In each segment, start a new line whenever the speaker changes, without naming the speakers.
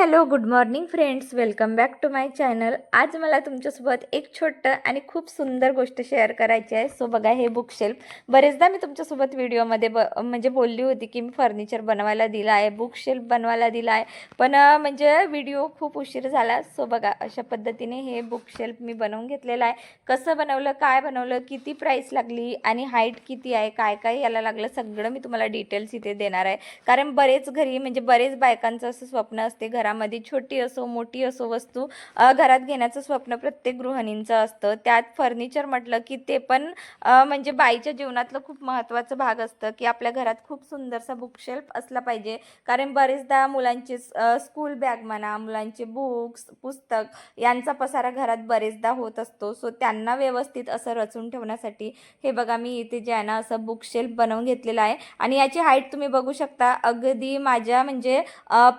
Hello good morning friends. Welcome back to my channel. आज मला तुमच्यासोबत एक छोटं आणि खूप सुंदर गोष्ट शेअर करायची आहे. सो बघा हे बुकशेल्फ. बरेचदा मी तुमच्यासोबत व्हिडिओमध्ये ब म्हणजे बोलली होती की मी फर्निचर बनवायला दिलं आहे बुकशेल्फ बनवायला दिला आहे. पण म्हणजे व्हिडिओ खूप उशीर झाला. सो बघा अशा पद्धतीने हे बुकशेल्फ मी बनवून घेतलेलं आहे. कसं बनवलं काय बनवलं किती प्राईस लागली आणि हाईट किती आहे काय काय याला लागलं सगळं मी तुम्हाला डिटेल्स इथे देणार आहे. कारण बरेच घरी म्हणजे बरेच बायकांचं असं स्वप्न असते घरा घरामध्ये छोटी असो मोठी असो वस्तू घरात घेण्याचं स्वप्न प्रत्येक गृहिणींचं असतं. त्यात फर्निचर म्हटलं की ते पण म्हणजे बाईच्या जीवनातलं खूप महत्त्वाचं भाग असतं की आपल्या घरात खूप सुंदरसा बुकशेल्फ असला पाहिजे. कारण बरेचदा मुलांचे स्कूल बॅग म्हणा मुलांचे बुक्स पुस्तक यांचा पसारा घरात बरेचदा होत असतो. सो त्यांना व्यवस्थित असं रचून ठेवण्यासाठी हे बघा मी इथे जे आहे ना असं बुकशेल्फ बनवून घेतलेलं आहे. आणि याची हाईट तुम्ही बघू शकता. अगदी माझ्या म्हणजे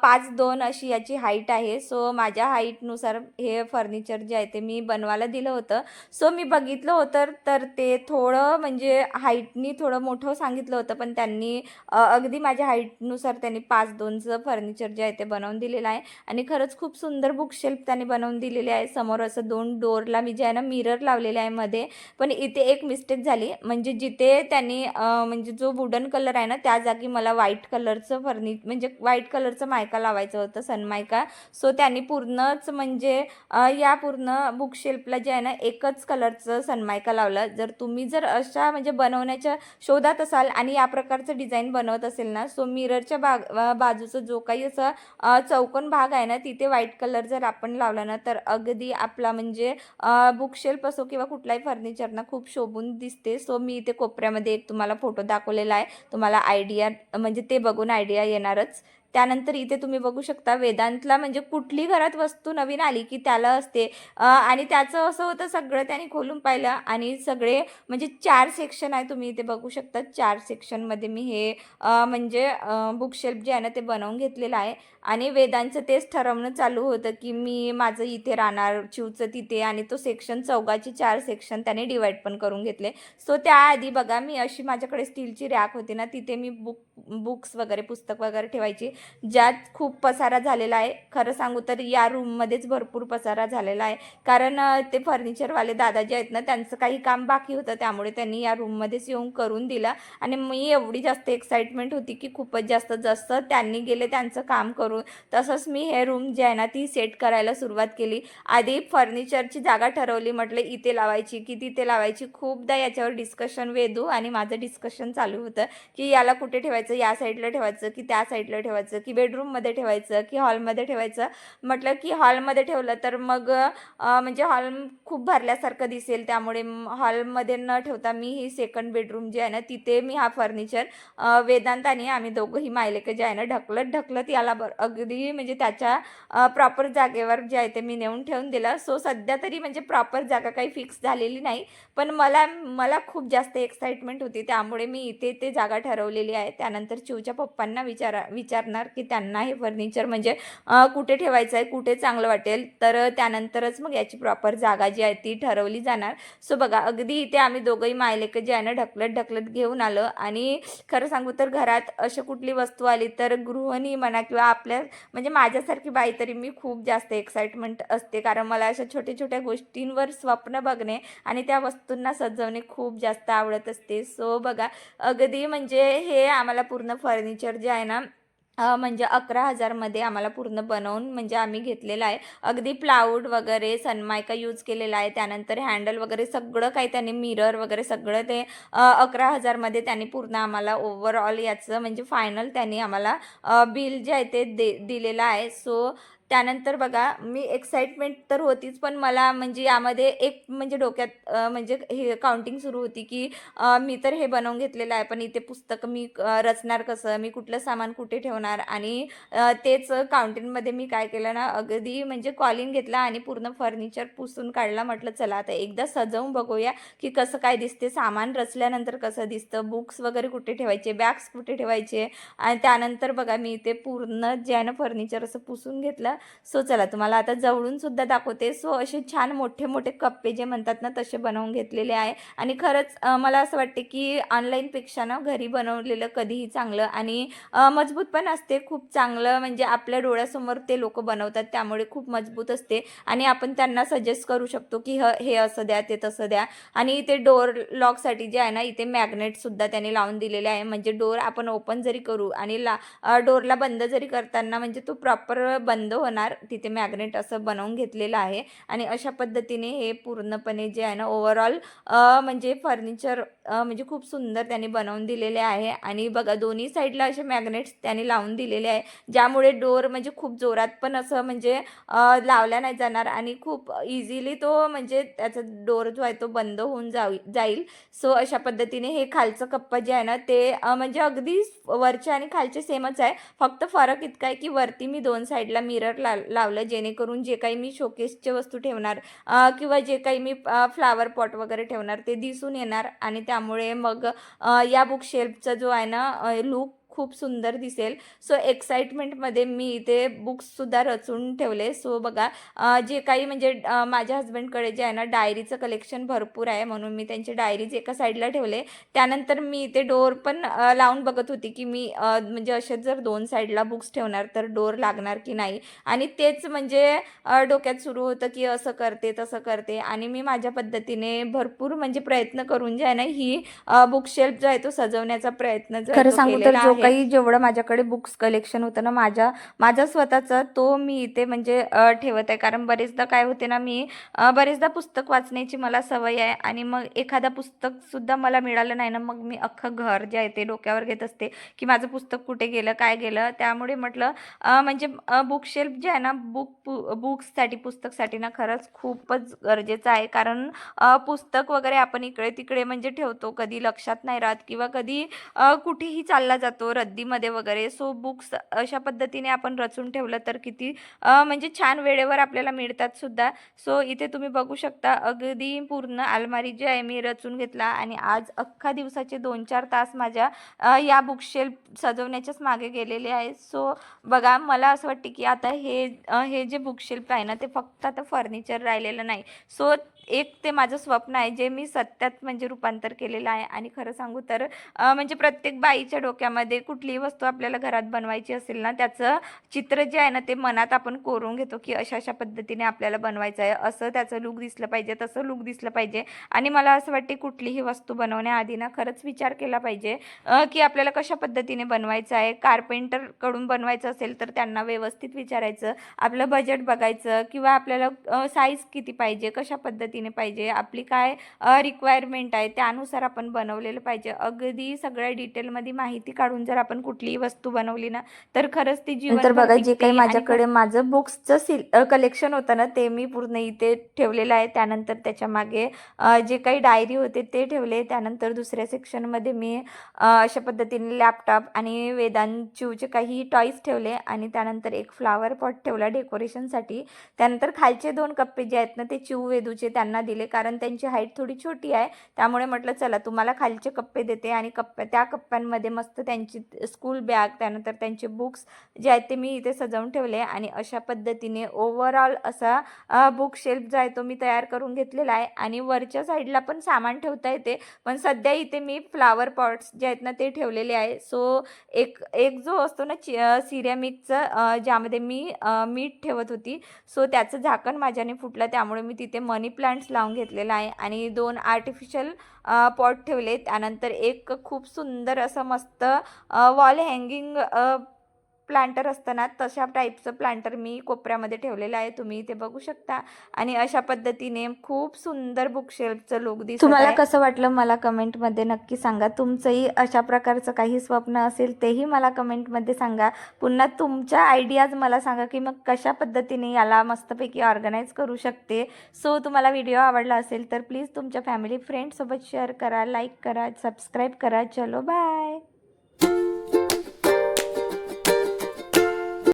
पाच दोन अशी याची हाईट आहे. सो माझ्या हाईटनुसार हे फर्निचर जे आहे ते मी बनवायला दिलं होतं. सो मी बघितलं होतं तर ते थोडं म्हणजे हाईटनी थोडं मोठं सांगितलं होतं पण त्यांनी अगदी माझ्या हाईटनुसार त्यांनी पाच दोनचं फर्निचर जे आहे ते बनवून दिलेलं आहे. आणि खरंच खूप सुंदर बुकशेल्फ त्यांनी बनवून दिलेले आहे. समोर असं दोन डोअरला मी जे आहे ना मिरर लावलेले आहे मध्ये. पण इथे एक मिस्टेक झाली. म्हणजे जिथे त्यांनी म्हणजे जो वुडन कलर आहे ना त्या जागी मला व्हाईट कलरचं फर्नि म्हणजे व्हाईट कलरचं मायका लावायचं होतं सनमायका सो त्यांनी पूर्णच म्हणजे या पूर्ण बुकशेल्फला जे आहे ना एकच कलरचं सनमायका लावलं. जर तुम्ही जर अशा म्हणजे बनवण्याच्या शोधात असाल आणि या प्रकारचं डिझाईन बनवत असेल ना सो मिररच्या बाग बाजूचं बाजूचा जो काही असा चौकोन भाग आहे ना तिथे व्हाईट कलर जर आपण लावला ना तर अगदी आपला म्हणजे बुकशेल्फ असो किंवा कुठलाही फर्निचर ना खूप शोभून दिसते. सो मी इथे कोपऱ्यामध्ये एक तुम्हाला फोटो दाखवलेला आहे. तुम्हाला आयडिया म्हणजे ते बघून आयडिया येणारच. त्यानंतर इथे तुम्ही बघू शकता वेदांतला म्हणजे कुठली घरात वस्तू नवीन आली की त्याला असते. आणि त्याचं असं होतं सगळं त्याने खोलून पाहिलं आणि सगळे म्हणजे चार सेक्शन आहे तुम्ही इथे बघू शकता. चार सेक्शनमध्ये मी हे म्हणजे बुकशेल्फ जे आहे ना ते बनवून घेतलेलं आहे. आणि वेदांचं तेच ठरवणं चालू होतं की मी माझं इथे राहणार चिवचं तिथे आणि तो सेक्शन चौघाचे चार सेक्शन त्याने डिवाईड पण करून घेतले. सो त्याआधी बघा मी अशी माझ्याकडे स्टीलची रॅक होती ना तिथे मी बुक बुक्स वगैरे पुस्तक वगैरे ठेवायची. ज्यात खूप पसारा झालेला आहे. खरं सांगू तर या रूममध्येच भरपूर पसारा झालेला आहे. कारण ते फर्निचरवाले दादा जे आहेत ना त्यांचं काही काम बाकी होतं. त्यामुळे त्यांनी या रूममध्येच येऊन करून दिलं. आणि मी एवढी जास्त एक्साइटमेंट होती की खूपच जास्त जसं त्यांनी गेले त्यांचं काम करून तसंच मी हे रूम जे आहे ना ती सेट करायला सुरुवात केली. आधी फर्निचरची जागा ठरवली म्हटले इथे लावायची की तिथे लावायची. खूपदा याच्यावर डिस्कशन वेदू आणि माझं डिस्कशन चालू होतं की याला कुठे ठेवायचं? या साईडला ठेवायचं की त्या साईडला ठेवायचं? की बेडरूममध्ये ठेवायचं की हॉलमध्ये ठेवायचं. म्हटलं की हॉलमध्ये ठेवलं तर मग म्हणजे हॉल खूप भरल्यासारखं दिसेल. त्यामुळे हॉलमध्ये न ठेवता मी ही सेकंड बेडरूम जे आहे ना तिथे मी हा फर्निचर वेदांत आणि आम्ही दोघंही मायलेकं जे आहे ना ढकलत ढकलत याला बर अगदी म्हणजे त्याच्या प्रॉपर जागेवर जे आहे ते मी नेऊन ठेवून दिलं. सो सध्या तरी म्हणजे प्रॉपर जागा काही फिक्स झालेली नाही. पण मला मला खूप जास्त एक्साइटमेंट होती. त्यामुळे मी इथे ते जागा ठरवलेली आहे. त्यानंतर चिवच्या पप्पांना विचारा विचारणार की त्यांना हे फर्निचर म्हणजे कुठे ठेवायचं आहे कुठे चांगलं वाटेल तर त्यानंतरच मग याची प्रॉपर जागा जी आहे ती ठरवली जाणार. सो बघा अगदी इथे आम्ही दोघंही मायलेक जे आहे ना ढकलत ढकलत घेऊन आलं. आणि खरं सांगू तर घरात अशी कुठली वस्तू आली तर गृहिणी म्हणा किंवा आपल्या म्हणजे माझ्यासारखी बाई तरी मी खूप जास्त एक्साइटमेंट असते. कारण मला अशा छोट्या छोट्या गोष्टींवर स्वप्न बघणे आणि त्या वस्तूंना सजवणे खूप जास्त आवडत असते. सो बघा अगदी म्हणजे हे आम्हाला पूर्ण फर्निचर जे आहे ना म्हणजे अकरा हजारमध्ये आम्हाला पूर्ण बनवून म्हणजे आम्ही घेतलेलं आहे. अगदी प्लाऊड वगैरे सनमायका यूज केलेला आहे. त्यानंतर हँडल वगैरे सगळं काही त्यांनी मिरर वगैरे सगळं ते अकरा हजारमध्ये त्यांनी पूर्ण आम्हाला ओव्हरऑल याचं म्हणजे फायनल त्यांनी आम्हाला बिल जे आहे ते दे दिलेलं आहे. सो त्यानंतर बघा मी एक्साइटमेंट तर होतीच पण मला म्हणजे यामध्ये एक म्हणजे डोक्यात म्हणजे हे काउंटिंग सुरू होती की मी तर हे बनवून घेतलेलं आहे पण इथे पुस्तक मी रचणार कसं मी कुठलं सामान कुठे ठेवणार आणि तेच काउंटिंगमध्ये मी काय केलं ना अगदी म्हणजे कॉलिंग घेतला आणि पूर्ण फर्निचर पुसून काढला म्हटलं चला आता एकदा सजवून बघूया की कसं काय दिसते सामान रचल्यानंतर कसं दिसतं बुक्स वगैरे कुठे ठेवायचे बॅग्स कुठे ठेवायचे आणि त्यानंतर बघा मी इथे पूर्ण जॅन फर्निचर असं पुसून घेतलं सो चला तुम्हाला आता जवळून सुद्धा दाखवते. सो असे छान मोठे मोठे कप्पे जे म्हणतात ना तसे बनवून घेतलेले आहे. आणि खरंच मला असं वाटते की ऑनलाईनपेक्षा ना घरी बनवलेलं कधीही चांगलं आणि मजबूत पण असते. खूप चांगलं म्हणजे आपल्या डोळ्यासमोर ते लोक बनवतात त्यामुळे खूप मजबूत असते. आणि आपण त्यांना सजेस्ट करू शकतो की ह हे असं द्या ते तसं द्या. आणि इथे डोर लॉकसाठी जे आहे ना इथे मॅग्नेटसुद्धा त्यांनी लावून दिलेले आहे. म्हणजे डोअर आपण ओपन जरी करू आणि ला डोरला डोअरला बंद जरी करताना म्हणजे तो प्रॉपर बंद होणार तिथे मॅग्नेट असं बनवून घेतलेलं आहे. आणि अशा पद्धतीने हे पूर्णपणे जे आहे ना ओव्हरऑल म्हणजे फर्निचर म्हणजे खूप सुंदर त्यांनी बनवून दिलेले आहे. आणि बघा दोन्ही साईडला असे मॅग्नेट्स त्यांनी लावून दिलेले आहे. ज्यामुळे डोअर म्हणजे खूप जोरात पण असं म्हणजे लावल्या लावला नाही जाणार. आणि खूप इझिली तो म्हणजे त्याचा डोअर जो आहे तो बंद होऊन जाऊ जाईल. सो अशा पद्धतीने हे खालचं कप्पा जे आहे ना ते म्हणजे अगदी वरचे आणि खालचे सेमच आहे. फक्त फरक इतका आहे की वरती मी दोन साईडला मिरर ला लावलं जेणेकरून जे काही मी शोकेसचे वस्तू ठेवणार किंवा जे काही मी फ्लावर पॉट वगैरे ठेवणार ते दिसून येणार आणि त्यामुळे मग या बुक शेल्फचा जो आहे ना लुक खूप सुंदर दिसेल. सो एक्साइटमेंटमध्ये मी इथे बुक्ससुद्धा रचून ठेवले. सो बघा जे काही म्हणजे माझ्या हस्बंडकडे जे आहे ना डायरीचं कलेक्शन भरपूर आहे म्हणून मी त्यांचे डायरीज एका साईडला ठेवले. त्यानंतर मी इथे डोअर पण लावून बघत होती की मी म्हणजे असेच जर दोन साईडला बुक्स ठेवणार तर डोअर लागणार की नाही? आणि तेच म्हणजे डोक्यात सुरू होतं की असं करते तसं करते. आणि मी माझ्या पद्धतीने भरपूर म्हणजे प्रयत्न करून जे आहे ना ही बुकशेल्फ जो आहे तो सजवण्याचा प्रयत्न जो आहे
खरं
तो
सांगू तर जो. काही जेवढं माझ्याकडे बुक्स कलेक्शन होतं ना माझ्या माझा स्वतःचा तो मी इथे म्हणजे ठेवत. आहे कारण बरेचदा काय होते ना मी बरेचदा पुस्तक वाचण्याची मला सवय आहे आणि मग एखादा पुस्तकसुद्धा मला मिळालं नाही ना मग मी अख्खं घर जे आहे ते डोक्यावर घेत असते की माझं पुस्तक कुठे गेलं काय गेलं. त्यामुळे म्हटलं म्हणजे बुकशेल्फ जे आहे ना बुक पु बुक्ससाठी पुस्तकसाठी ना खरंच खूपच गरजेचं आहे. कारण पुस्तक वगैरे आपण इकडे तिकडे म्हणजे ठेवतो. कधी लक्षात नाही राहत किंवा कधी कुठेही चालला जातो. रद्दीमध्ये वगैरे. सो बुक्स अशा पद्धतीने आपण रचून ठेवलं तर किती म्हणजे छान वेळेवर आपल्याला मिळतात सुद्धा. सो इथे तुम्ही बघू शकता अगदी पूर्ण अलमारी जी आहे मी रचून घेतला आणि आज अख्खा दिवसाचे दोन चार तास माझ्या या बुकशेल्फ सजवण्याच्याच मागे गेलेले आहे. सो बघा मला असं वाटते की आता हे हे जे बुकशेल्फ आहे ना ते फक्त आता फर्निचर राहिलेलं नाही. सो एक ते माझं स्वप्न आहे जे मी सत्यात म्हणजे रूपांतर केलेलं आहे. आणि खरं सांगू तर म्हणजे प्रत्येक बाईच्या डोक्यामध्ये कुठलीही वस्तू आपल्याला घरात बनवायची असेल ना त्याचं चित्र जे आहे ना ते मनात आपण कोरून घेतो की अशा अशा पद्धतीने आपल्याला बनवायचं आहे. असं त्याचं लुक दिसलं पाहिजे तसं लुक दिसलं पाहिजे. आणि मला असं वाटते कुठलीही वस्तू बनवण्याआधी ना खरंच विचार केला पाहिजे की आपल्याला कशा पद्धतीने बनवायचं आहे. कारपेंटरकडून बनवायचं असेल तर त्यांना व्यवस्थित विचारायचं आपलं बजेट बघायचं किंवा आपल्याला साईज किती पाहिजे कशा पद्धतीने पाहिजे आपली काय रिक्वायरमेंट आहे त्यानुसार आपण बनवलेलं पाहिजे. अगदी सगळ्या डिटेलमध्ये माहिती काढून जर आपण कुठलीही वस्तू बनवली ना तर खरंच ती जीवन
तर बघा जे काही माझ्याकडे माझं बुक्सचं सिल कलेक्शन होतं ना ते मी पूर्ण इथे ठेवलेलं आहे. त्यानंतर त्याच्यामागे जे काही डायरी होते ते ठेवले. त्यानंतर दुसऱ्या सेक्शनमध्ये मी अशा पद्धतीने लॅपटॉप आणि वेदांचूचे काही टॉईज ठेवले आणि त्यानंतर एक फ्लावर पॉट ठेवला डेकोरेशनसाठी त्यानंतर खालचे दोन कप्पे जे आहेत ना ते चिऊ वेदूचे त्यांना दिले. कारण त्यांची हाईट थोडी छोटी आहे. त्यामुळे म्हटलं चला तुम्हाला खालचे कप्पे देते आणि कप्प्या त्या कप्प्यांमध्ये मस्त त्यांची स्कूल बॅग त्यानंतर त्यांचे बुक्स जे आहेत ते मी इथे सजवून ठेवले आणि अशा पद्धतीने ओव्हरऑल असा बुक शेल्फ जो आहे तो मी तयार करून घेतलेला आहे. आणि वरच्या साईडला पण सामान ठेवता येते पण सध्या इथे मी फ्लावर पॉट्स जे आहेत ना ते ठेवलेले आहे. सो एक एक जो असतो ना चि सिरॅमिकचं ज्यामध्ये मी मीठ ठेवत होती सो त्याचं झाकण माझ्याने फुटलं त्यामुळे मी तिथे मनी प्लांट्स लावून घेतलेला आहे. आणि दोन आर्टिफिशियल पॉट ठेवले त्यानंतर एक खूप सुंदर असं मस्त वॉल हँगिंग प्लांटर असतं ना तशा टाईपचं प्लांटर मी कोपऱ्यामध्ये ठेवलेलं आहे. तुम्ही इथे बघू शकता. आणि अशा पद्धतीने खूप सुंदर बुकशेल्फचं लुक दिसत
तुम्हाला. कसं वाटलं मला कमेंटमध्ये नक्की सांगा. तुमचंही अशा प्रकारचं काही स्वप्न असेल तेही मला कमेंटमध्ये सांगा. पुन्हा तुमच्या आयडियाज मला सांगा की मग कशा पद्धतीने याला मस्तपैकी ऑर्गनाईज करू शकते. सो तुम्हाला व्हिडिओ आवडला असेल तर प्लीज तुमच्या फॅमिली फ्रेंडसोबत शेअर करा लाईक करा सबस्क्राईब करा. चलो बाय Thank you.